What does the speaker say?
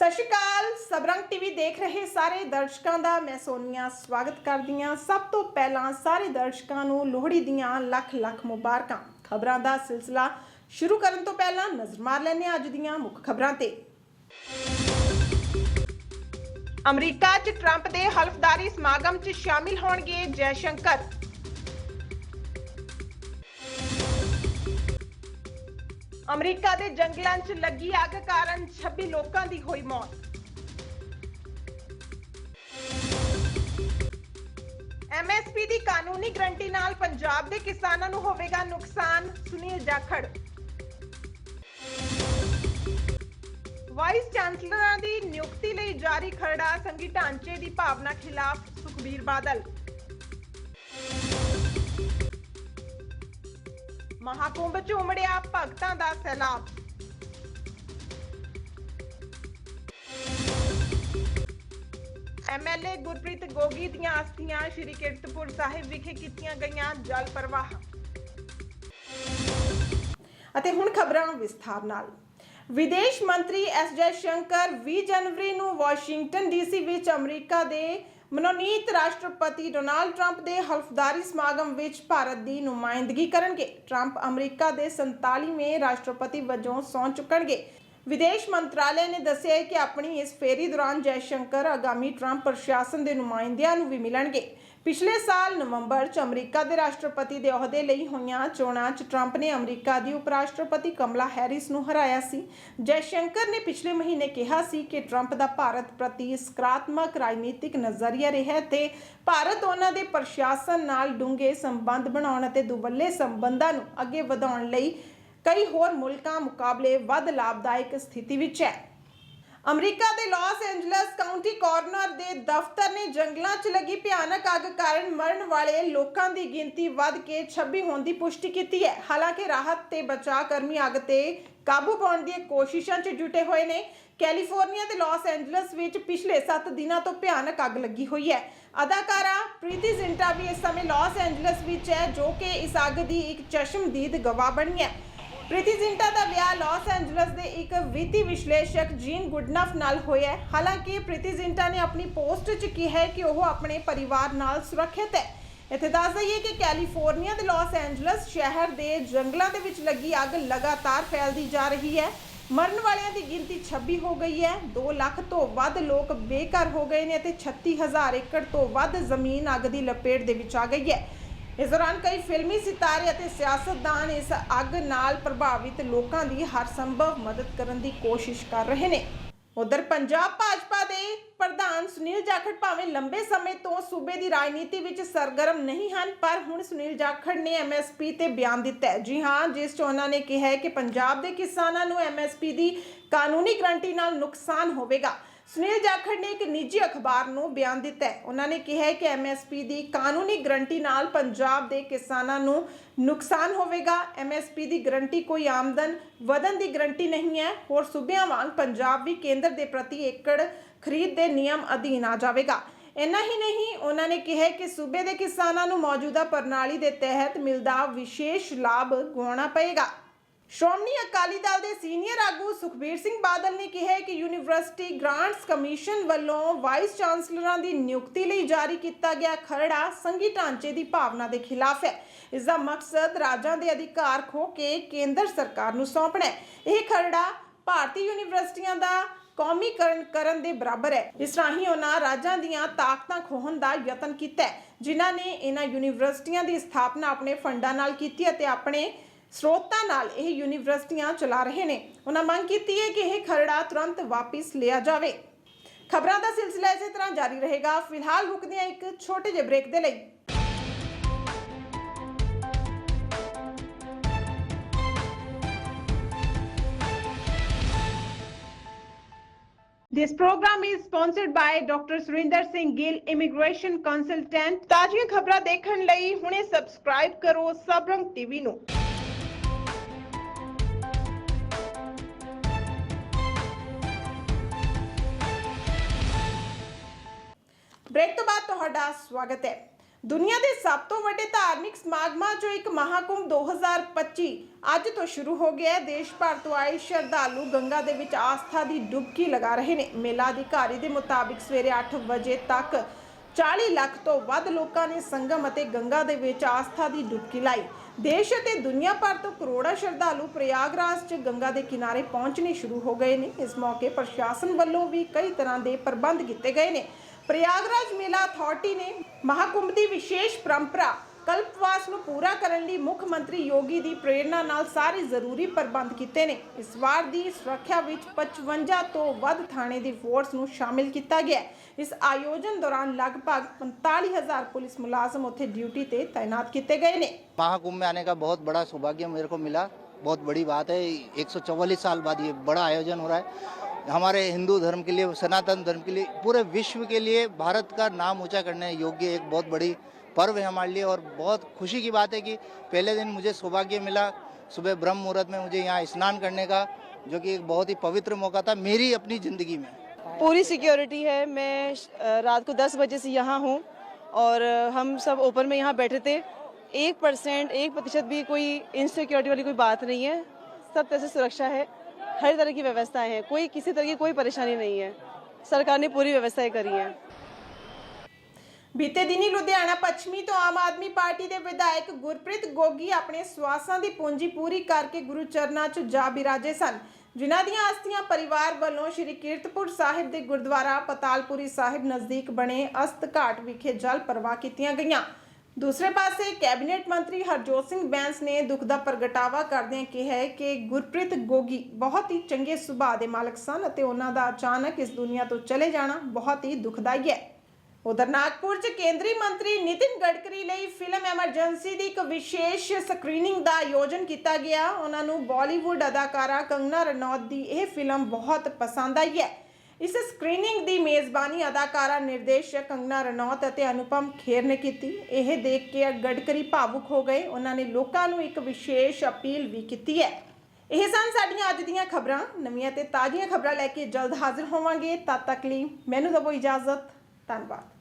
ਸਤਿ ਸ਼੍ਰੀ ਅਕਾਲ। ਸਬਰੰਗ ਟੀਵੀ ਦੇਖ ਰਹੇ ਸਾਰੇ ਦਰਸ਼ਕਾਂ ਦਾ ਮੈਂ ਸੋਨੀਆ ਸਵਾਗਤ ਕਰਦੀ ਹਾਂ। ਸਭ ਤੋਂ ਪਹਿਲਾਂ ਸਾਰੇ ਦਰਸ਼ਕਾਂ ਨੂੰ ਲੋਹੜੀ ਦੀਆਂ ਲੱਖ ਲੱਖ ਮੁਬਾਰਕਾਂ। ਖਬਰਾਂ ਦਾ ਸਿਲਸਿਲਾ ਸ਼ੁਰੂ ਕਰਨ ਤੋਂ ਪਹਿਲਾਂ ਨਜ਼ਰ ਮਾਰ ਲੈਂਦੇ ਹਾਂ ਅੱਜ ਦੀਆਂ ਮੁੱਖ ਖਬਰਾਂ ਤੇ। ਅਮਰੀਕਾ 'ਚ ਟਰੰਪ ਦੇ ਹਲਫਦਾਰੀ ਸਮਾਗਮ 'ਚ ਸ਼ਾਮਿਲ ਹੋਣਗੇ ਜੈ ਸ਼ੰਕਰ। ਅਮਰੀਕਾ ਦੇ ਜੰਗਲਾਂ 'ਚ ਲੱਗੀ ਅੱਗ ਕਾਰਨ 26 ਲੋਕਾਂ ਦੀ ਹੋਈ ਮੌਤ। ਐਮਐਸਪੀ ਦੀ ਕਾਨੂੰਨੀ ਗਰੰਟੀ ਨਾਲ ਪੰਜਾਬ ਦੇ ਕਿਸਾਨਾਂ ਨੂੰ ਹੋਵੇਗਾ ਨੁਕਸਾਨ, ਸੁਨੀਲ ਜਾਖੜ। ਵਾਈਸ ਚਾਂਸਲਰਾਂ ਦੀ ਨਿਯੁਕਤੀ ਲਈ ਜਾਰੀ ਖਰੜਾ, ਸੰਘੀ ਢਾਂਚੇ ਦੀ ਭਾਵਨਾ ਖਿਲਾਫ ਸੁਖਬੀਰ ਬਾਦਲ। ਮਹਾਕੁੰਭ ਚ ਉਮੜਿਆ ਭਗਤਾਂ ਦਾ ਸੈਲਾਬ। ਐਮਐਲਏ ਗੁਰਪ੍ਰੀਤ ਗੋਗੀ ਦੀਆਂ ਅਸਥੀਆਂ ਸ਼੍ਰੀ ਕੀਰਤਪੁਰ ਸਾਹਿਬ ਵਿਖੇ ਕੀਤੀਆਂ ਗਈਆਂ ਜਲ ਪ੍ਰਵਾਹ। ਅਤੇ ਹੁਣ ਖਬਰਾਂ ਨੂੰ ਵਿਸਥਾਰ ਨਾਲ। ਵਿਦੇਸ਼ ਮੰਤਰੀ ਐਸ ਜੈ ਸ਼ੰਕਰ 20 ਜਨਵਰੀ ਨੂੰ ਵਾਸ਼ਿੰਗਟਨ ਡੀਸੀ ਵਿੱਚ ਅਮਰੀਕਾ ਦੇ ਮਨੋਨੀਤ ਰਾਸ਼ਟਰਪਤੀ ਡੋਨਾਲਡ ਟਰੰਪ ਦੇ ਹਲਫਦਾਰੀ ਸਮਾਗਮ ਵਿੱਚ ਭਾਰਤ ਦੀ ਨੁਮਾਇੰਦਗੀ ਕਰਨਗੇ। ਟਰੰਪ ਅਮਰੀਕਾ ਦੇ 47ਵੇਂ ਰਾਸ਼ਟਰਪਤੀ ਵਜੋਂ ਸਹੁੰ ਚੁੱਕਣਗੇ। ਵਿਦੇਸ਼ ਮੰਤਰਾਲੇ ਨੇ ਦੱਸਿਆ ਹੈ ਕਿ ਆਪਣੀ ਇਸ ਫੇਰੀ ਦੌਰਾਨ ਜੈ ਸ਼ੰਕਰ ਆਗਾਮੀ ਟਰੰਪ ਪ੍ਰਸ਼ਾਸਨ ਦੇ ਨੁਮਾਇੰਦਿਆਂ ਨੂੰ ਵੀ ਮਿਲਣਗੇ। ਪਿਛਲੇ ਸਾਲ ਨਵੰਬਰ 'ਚ ਅਮਰੀਕਾ ਦੇ ਰਾਸ਼ਟਰਪਤੀ ਦੇ ਅਹੁਦੇ ਲਈ ਹੋਈਆਂ ਚੋਣਾਂ 'ਚ ਟਰੰਪ ਨੇ ਅਮਰੀਕਾ ਦੀ ਉਪ ਰਾਸ਼ਟਰਪਤੀ ਕਮਲਾ ਹੈਰਿਸ ਨੂੰ ਹਰਾਇਆ ਸੀ। ਜੈ ਸ਼ੰਕਰ ਨੇ ਪਿਛਲੇ ਮਹੀਨੇ ਕਿਹਾ ਸੀ ਕਿ ਟਰੰਪ ਦਾ ਭਾਰਤ ਪ੍ਰਤੀ ਸਕਾਰਾਤਮਕ ਰਾਜਨੀਤਿਕ ਨਜ਼ਰੀਆ ਰਿਹਾ ਹੈ ਤੇ ਭਾਰਤ ਉਹਨਾਂ ਦੇ ਪ੍ਰਸ਼ਾਸਨ ਨਾਲ ਡੂੰਘੇ ਸੰਬੰਧ ਬਣਾਉਣ ਅਤੇ ਦੁਵੱਲੇ ਸੰਬੰਧਾਂ ਨੂੰ ਅੱਗੇ ਵਧਾਉਣ ਲਈ ਕਈ ਹੋਰ ਮੁਲਕਾਂ ਮੁਕਾਬਲੇ ਵੱਧ ਲਾਭਦਾਇਕ ਸਥਿਤੀ ਵਿੱਚ ਹੈ। ਅਮਰੀਕਾ ਦੇ ਲਾਸ ਐਂਜਲਸ ਕਾਉਂਟੀ ਕਾਰਨਰ ਦੇ ਦਫ਼ਤਰ ਨੇ ਜੰਗਲਾਂ 'ਚ ਲੱਗੀ ਭਿਆਨਕ ਅੱਗ ਕਾਰਨ ਮਰਨ ਵਾਲੇ ਲੋਕਾਂ ਦੀ ਗਿਣਤੀ ਵੱਧ ਕੇ 26 ਹੋਣ ਦੀ ਪੁਸ਼ਟੀ ਕੀਤੀ ਹੈ। ਹਾਲਾਂਕਿ ਰਾਹਤ ਤੇ ਬਚਾਅ ਕਰਮੀ ਅੱਗ ਤੇ ਕਾਬੂ ਪਾਉਣ ਦੀਆਂ ਕੋਸ਼ਿਸ਼ਾਂ 'ਚ ਜੁਟੇ ਹੋਏ ਨੇ। ਕੈਲੀਫੋਰਨੀਆ ਤੇ ਲਾਸ ਐਂਜਲਸ ਵਿੱਚ ਪਿਛਲੇ 7 ਦਿਨਾਂ ਤੋਂ ਭਿਆਨਕ ਅੱਗ ਲੱਗੀ ਹੋਈ ਹੈ। ਅਦਾਕਾਰਾ ਪ੍ਰੀਤੀ ਜ਼ਿੰਟਾ ਵੀ ਇਸ ਸਮੇਂ ਲਾਸ ਐਂਜਲਸ ਵਿੱਚ ਹੈ, ਜੋ ਕਿ ਇਸ ਅੱਗ ਦੀ ਇੱਕ ਚਸ਼ਮਦੀਦ ਗਵਾਹ ਬਣੀ ਹੈ। ਪ੍ਰੀਤੀ ਜ਼ਿੰਟਾ ਦਾ ਵਿਆਹ ਲਾਸ ਐਂਜਲਸ ਦੇ ਇੱਕ ਵਿੱਤੀ ਵਿਸ਼ਲੇਸ਼ਕ ਜੀਨ ਗੁਡਨਫ ਨਾਲ ਹੋਇਆ ਹੈ। ਹਾਲਾਂਕਿ ਪ੍ਰੀਤੀ ਜ਼ਿੰਟਾ ਨੇ ਆਪਣੀ ਪੋਸਟ 'ਚ ਕਿਹਾ ਹੈ ਕਿ ਉਹ ਆਪਣੇ ਪਰਿਵਾਰ ਨਾਲ ਸੁਰੱਖਿਅਤ ਹੈ। ਇੱਥੇ ਦੱਸ ਦਈਏ ਕਿ ਕੈਲੀਫੋਰਨੀਆ ਦੇ ਲਾਸ ਐਂਜਲਸ ਸ਼ਹਿਰ ਦੇ ਜੰਗਲਾਂ ਦੇ ਵਿੱਚ ਲੱਗੀ ਅੱਗ ਲਗਾਤਾਰ ਫੈਲਦੀ ਜਾ ਰਹੀ ਹੈ। ਮਰਨ ਵਾਲਿਆਂ ਦੀ ਗਿਣਤੀ 26 ਹੋ ਗਈ ਹੈ। 2 ਲੱਖ ਤੋਂ ਵੱਧ ਲੋਕ ਬੇਘਰ ਹੋ ਗਏ ਨੇ ਅਤੇ 36000 ਏਕੜ ਤੋਂ ਵੱਧ ਜ਼ਮੀਨ ਅੱਗ ਦੀ ਲਪੇਟ ਦੇ ਵਿੱਚ ਆ ਗਈ ਹੈ। ਇਸ ਦੌਰਾਨ ਕਈ ਫਿਲਮੀ ਸਿਤਾਰੇ ਅਤੇ ਸਿਆਸਤਦਾਨ ਇਸ ਅੱਗ ਨਾਲ ਪ੍ਰਭਾਵਿਤ ਲੋਕਾਂ ਦੀ ਹਰ ਸੰਭਵ ਮਦਦ ਕਰਨ ਦੀ ਕੋਸ਼ਿਸ਼ ਕਰ ਰਹੇ ਨੇ। ਉਧਰ ਪੰਜਾਬ ਭਾਜਪਾ ਦੇ ਪ੍ਰਧਾਨ ਸੁਨੀਲ ਜਾਖੜ ਭਾਵੇਂ ਲੰਬੇ ਸਮੇਂ ਤੋਂ ਸੂਬੇ ਦੀ ਰਾਜਨੀਤੀ ਵਿੱਚ ਸਰਗਰਮ ਨਹੀਂ ਹਨ, ਪਰ ਹੁਣ ਸੁਨੀਲ ਜਾਖੜ ਨੇ ਐਮਐਸਪੀ ਤੇ ਬਿਆਨ ਦਿੱਤਾ ਜੀ ਹਾਂ, ਜਿਸ 'ਚ ਉਹਨਾਂ ਨੇ ਕਿਹਾ ਹੈ ਕਿ ਪੰਜਾਬ ਦੇ ਕਿਸਾਨਾਂ ਨੂੰ ਐਮਐਸਪੀ ਦੀ ਕਾਨੂੰਨੀ ਗਰੰਟੀ ਨਾਲ ਨੁਕਸਾਨ ਹੋਵੇਗਾ। ਸੁਨੀਲ ਜਾਖੜ ਨੇ ਇੱਕ ਨਿੱਜੀ ਅਖਬਾਰ ਨੂੰ ਬਿਆਨ ਦਿੱਤਾ ਹੈ। ਉਹਨਾਂ ਨੇ ਕਿਹਾ ਹੈ ਕਿ ਐਮਐਸਪੀ ਦੀ ਕਾਨੂੰਨੀ ਗਰੰਟੀ ਨਾਲ ਪੰਜਾਬ ਦੇ ਕਿਸਾਨਾਂ ਨੂੰ ਨੁਕਸਾਨ ਹੋਵੇਗਾ। ਐਮਐਸਪੀ ਦੀ ਗਰੰਟੀ ਕੋਈ ਆਮਦਨ ਵਧਣ ਦੀ ਗਰੰਟੀ ਨਹੀਂ ਹੈ। ਹੋਰ ਸੂਬਿਆਂ ਵਾਂਗ ਪੰਜਾਬ ਵੀ ਕੇਂਦਰ ਦੇ ਪ੍ਰਤੀ ਏਕੜ ਖਰੀਦ ਦੇ ਨਿਯਮ ਅਧੀਨ ਆ ਜਾਵੇਗਾ। ਇੰਨਾ ਹੀ ਨਹੀਂ, ਉਹਨਾਂ ਨੇ ਕਿਹਾ ਕਿ ਸੂਬੇ ਦੇ ਕਿਸਾਨਾਂ ਨੂੰ ਮੌਜੂਦਾ ਪ੍ਰਣਾਲੀ ਦੇ ਤਹਿਤ ਮਿਲਦਾ ਵਿਸ਼ੇਸ਼ ਲਾਭ ਗਵਾਉਣਾ ਪਏਗਾ। ਸ਼੍ਰੋਮਣੀ ਅਕਾਲੀ ਦਲ ਦੇ ਸੀਨੀਅਰ ਆਗੂ ਸੁਖਬੀਰ ਸਿੰਘ ਬਾਦਲ ਨੇ ਕਿਹਾ ਕਿ ਯੂਨੀਵਰਸਿਟੀ ਗ੍ਰਾਂਟਸ ਕਮਿਸ਼ਨ ਵੱਲੋਂ ਵਾਈਸ ਚਾਂਸਲਰਾਂ ਦੀ ਨਿਯੁਕਤੀ ਲਈ ਜਾਰੀ ਕੀਤਾ ਗਿਆ ਖਰੜਾ ਸੰਘੀ ਢਾਂਚੇ ਦੀ ਭਾਵਨਾ ਦੇ ਖਿਲਾਫ ਹੈ। ਇਸ ਦਾ ਮਕਸਦ ਰਾਜਾਂ ਦੇ ਅਧਿਕਾਰ ਖੋ ਕੇ ਕੇਂਦਰ ਸਰਕਾਰ ਨੂੰ ਸੌਂਪਣਾ ਹੈ। ਇਹ ਖਰੜਾ ਭਾਰਤੀ ਯੂਨੀਵਰਸਿਟੀਆਂ ਦਾ ਕੌਮੀਕਰਨ ਕਰਨ ਦੇ ਬਰਾਬਰ ਹੈ। ਇਸ ਰਾਹੀਂ ਉਹਨਾਂ ਰਾਜਾਂ ਦੀਆਂ ਤਾਕਤਾਂ ਖੋਹਣ ਦਾ ਯਤਨ ਕੀਤਾ ਹੈ, ਜਿਨ੍ਹਾਂ ਨੇ ਇਹਨਾਂ ਯੂਨੀਵਰਸਿਟੀਆਂ ਦੀ ਸਥਾਪਨਾ ਆਪਣੇ ਫੰਡਾਂ ਨਾਲ ਕੀਤੀ ਅਤੇ ਆਪਣੇ ਸਰੋਤਾਂ ਨਾਲ ਇਹ ਯੂਨੀਵਰਸਿਟੀਆਂ ਚਲਾ ਰਹੇ ਨੇ ਉਹਨਾਂ ਮੰਗ ਕੀਤੀ ਹੈ ਕਿ ਇਹ ਖਰੜਾ ਤੁਰੰਤ ਵਾਪਿਸ ਲਿਆ ਜਾਵੇ ਖਬਰਾਂ ਦਾ ਸਿਲਸਿਲਾ ਇਸੇ ਤਰ੍ਹਾਂ ਜਾਰੀ ਰਹੇਗਾ ਫਿਲਹਾਲ ਰੁਕਦੇ ਹਾਂ ਇੱਕ ਛੋਟੇ ਜਿਹੇ ਬ੍ਰੇਕ ਦੇ ਲਈ This program is sponsored by Dr. Surinder Singh Gill, Immigration Consultant. ਤਾਜ਼ੀਆਂ ਖਬਰਾਂ ਦੇਖਣ ਲਈ ਹੁਣੇ ਸਬਸਕ੍ਰਾਈਬ ਕਰੋ ਸਬਰੰਗ ਟੀਵੀ ਨੂੰ। ਬ੍ਰੇਕ ਤੋਂ ਬਾਅਦ ਤੁਹਾਡਾ ਸਵਾਗਤ ਹੈ। ਦੁਨੀਆ ਦੇ ਸਭ ਤੋਂ ਵੱਡੇ ਧਾਰਮਿਕ ਸਮਾਗਮਾਂ ਚੋਂ ਇੱਕ ਮਹਾਕੁੰਭ 2025 ਅੱਜ ਤੋਂ ਸ਼ੁਰੂ ਹੋ ਗਿਆ ਹੈ। ਦੇਸ਼ ਭਰ ਤੋਂ ਆਏ ਸ਼ਰਧਾਲੂ ਗੰਗਾ ਦੇ ਵਿੱਚ ਆਸਥਾ ਦੀ ਡੁਬਕੀ ਲਗਾ ਰਹੇ ਨੇ। ਮੇਲਾ ਅਧਿਕਾਰੀ ਦੇ ਮੁਤਾਬਿਕ ਸਵੇਰੇ 8 ਵਜੇ ਤੱਕ 40 ਲੱਖ ਤੋਂ ਵੱਧ ਲੋਕਾਂ ਨੇ ਸੰਗਮ ਅਤੇ ਗੰਗਾ ਦੇ ਵਿੱਚ ਆਸਥਾ ਦੀ ਡੁਬਕੀ ਲਾਈ। ਦੇਸ਼ ਅਤੇ ਦੁਨੀਆ ਭਰ ਤੋਂ ਕਰੋੜਾਂ ਸ਼ਰਧਾਲੂ ਪ੍ਰਯਾਗਰਾਜ 'ਚ ਗੰਗਾ ਦੇ ਕਿਨਾਰੇ ਪਹੁੰਚਣੇ ਸ਼ੁਰੂ ਹੋ ਗਏ ਨੇ। ਇਸ ਮੌਕੇ ਪ੍ਰਸ਼ਾਸਨ ਵੱਲੋਂ ਵੀ ਕਈ ਤਰ੍ਹਾਂ ਦੇ ਪ੍ਰਬੰਧ ਕੀਤੇ ਗਏ ਨੇ। ਪ੍ਰਯਾਗਰਾਜ ਮੇਲਾ ਅਥਾਰਟੀ ਨੇ ਮਹਾਕੁੰਭ ਦੀ ਵਿਸ਼ੇਸ਼ ਪਰੰਪਰਾ ਕਲਪਵਾਸ ਨੂੰ ਪੂਰਾ ਕਰਨ ਲਈ ਮੁੱਖ ਮੰਤਰੀ ਯੋਗੀ ਦੀ ਪ੍ਰੇਰਣਾ ਨਾਲ ਸਾਰੇ ਜ਼ਰੂਰੀ ਪ੍ਰਬੰਧ ਕੀਤੇ ਨੇ ਇਸ ਵਾਰ ਦੀ ਸੁਰੱਖਿਆ ਵਿੱਚ 55 ਤੋਂ ਵੱਧ ਥਾਣੇ ਦੀ ਫੋਰਸ ਨੂੰ ਸ਼ਾਮਿਲ ਕੀਤਾ ਗਿਆ ਹੈ। ਇਸ ਆਯੋਜਨ ਦੌਰਾਨ ਲਗਭਗ 45000 ਪੁਲਿਸ ਮੁਲਾਜ਼ਮ ਉੱਥੇ ਡਿਊਟੀ ਤੇ ਤਾਇਨਾਤ ਕੀਤੇ ਗਏ ਨੇ महाकुंभ में आने का बहुत बड़ा सौभाग्य मेरे को मिला बहुत बड़ी बात है एक साल बाद ये बड़ा आयोजन हो रहा है हमारे हिंदू धर्म के लिए, सनातन धर्म के लिए, पूरे विश्व के लिए भारत का नाम ऊँचा करने योग्य एक बहुत बड़ी पर्व है हमारे लिए। और बहुत खुशी की बात है कि पहले दिन मुझे सौभाग्य मिला सुबह ब्रह्म मुहूर्त में मुझे यहाँ स्नान करने का, जो कि एक बहुत ही पवित्र मौका था मेरी अपनी ज़िंदगी में। पूरी सिक्योरिटी है। मैं रात को 10 बजे से यहाँ हूँ और हम सब ओपन में यहाँ बैठे थे। एक परसेंट एक प्रतिशत भी कोई इनसिक्योरिटी वाली कोई बात नहीं है। सब तरह से सुरक्षा है। हर तरह की व्यवस्थाएं हैं कोई किसी तरह की कोई परेशानी नहीं है सरकार ने पूरी व्यवस्थाएं करी हैं ਬੀਤੇ ਦਿਨੀ ਲੁਧਿਆਣਾ ਪੱਛਮੀ ਤੋਂ ਆਮ ਆਦਮੀ ਪਾਰਟੀ ਦੇ ਵਿਧਾਇਕ ਗੁਰਪ੍ਰੀਤ ਗੋਗੀ ਆਪਣੇ ਸਵਾਸਾਂ ਦੀ ਪੂੰਜੀ ਪੂਰੀ ਕਰਕੇ ਗੁਰੂ ਚਰਨਾਂ 'ਚ ਜਾ ਬਿਰਾਜੇ ਸਨ ਜਿਨ੍ਹਾਂ ਦੀਆਂ ਅਸਥੀਆਂ ਪਰਿਵਾਰ ਵੱਲੋਂ ਸ਼੍ਰੀ ਕੀਰਤਪੁਰ ਸਾਹਿਬ ਦੇ ਗੁਰਦੁਆਰਾ ਪਤਾਲਪੁਰੀ ਸਾਹਿਬ ਨਜ਼ਦੀਕ ਬਣੇ ਅਸਤ ਘਾਟ ਵਿਖੇ ਜਲ ਪ੍ਰਵਾਹ ਕੀਤੀਆਂ ਗਈਆਂ ਦੂਸਰੇ ਪਾਸੇ ਕੈਬਨਿਟ ਮੰਤਰੀ ਹਰਜੋਤ ਸਿੰਘ ਬੈਂਸ ਨੇ ਦੁੱਖ ਦਾ ਪ੍ਰਗਟਾਵਾ ਕਰਦਿਆਂ ਕਿਹਾ ਹੈ ਕਿ ਗੁਰਪ੍ਰੀਤ ਗੋਗੀ ਬਹੁਤ ਹੀ ਚੰਗੇ ਸੁਭਾਅ ਦੇ ਮਾਲਕ ਸਨ ਅਤੇ ਉਹਨਾਂ ਦਾ ਅਚਾਨਕ ਇਸ ਦੁਨੀਆ ਤੋਂ ਚਲੇ ਜਾਣਾ ਬਹੁਤ ਹੀ ਦੁਖਦਾਈ ਹੈ। ਉਧਰ ਨਾਗਪੁਰ 'ਚ ਕੇਂਦਰੀ ਮੰਤਰੀ ਨਿਤਿਨ ਗਡਕਰੀ ਲਈ ਫਿਲਮ ਐਮਰਜੈਂਸੀ ਦੀ ਇੱਕ ਵਿਸ਼ੇਸ਼ ਸਕਰੀਨਿੰਗ ਦਾ ਆਯੋਜਨ ਕੀਤਾ ਗਿਆ। ਉਹਨਾਂ ਨੂੰ ਬਾਲੀਵੁੱਡ ਅਦਾਕਾਰਾ ਕੰਗਨਾ ਰਣੌਤ ਦੀ ਇਹ ਫਿਲਮ ਬਹੁਤ ਪਸੰਦ ਆਈ ਹੈ। ਇਸ ਸਕਰੀਨਿੰਗ ਦੀ ਮੇਜ਼ਬਾਨੀ ਅਦਾਕਾਰਾ ਨਿਰਦੇਸ਼ਕ ਕੰਗਨਾ ਰਣੌਤ ਅਤੇ ਅਨੁਪਮ ਖੇਰ ਨੇ ਕੀਤੀ। ਇਹ ਦੇਖ ਕੇ ਗਡਕਰੀ ਭਾਵੁਕ ਹੋ ਗਏ। ਉਹਨਾਂ ਨੇ ਲੋਕਾਂ ਨੂੰ ਇੱਕ ਵਿਸ਼ੇਸ਼ ਅਪੀਲ ਵੀ ਕੀਤੀ ਹੈ। ਇਹ ਸਨ ਸਾਡੀਆਂ ਅੱਜ ਦੀਆਂ ਖਬਰਾਂ। ਨਵੀਆਂ ਤੇ ਤਾਜ਼ੀਆਂ ਖਬਰਾਂ ਲੈ ਕੇ ਜਲਦ ਹਾਜ਼ਰ ਹੋਵਾਂਗੇ। ਤਦ ਤੱਕ ਲਈ ਮੈਨੂੰ ਦਵੋ ਇਜਾਜ਼ਤ। ਧੰਨਵਾਦ।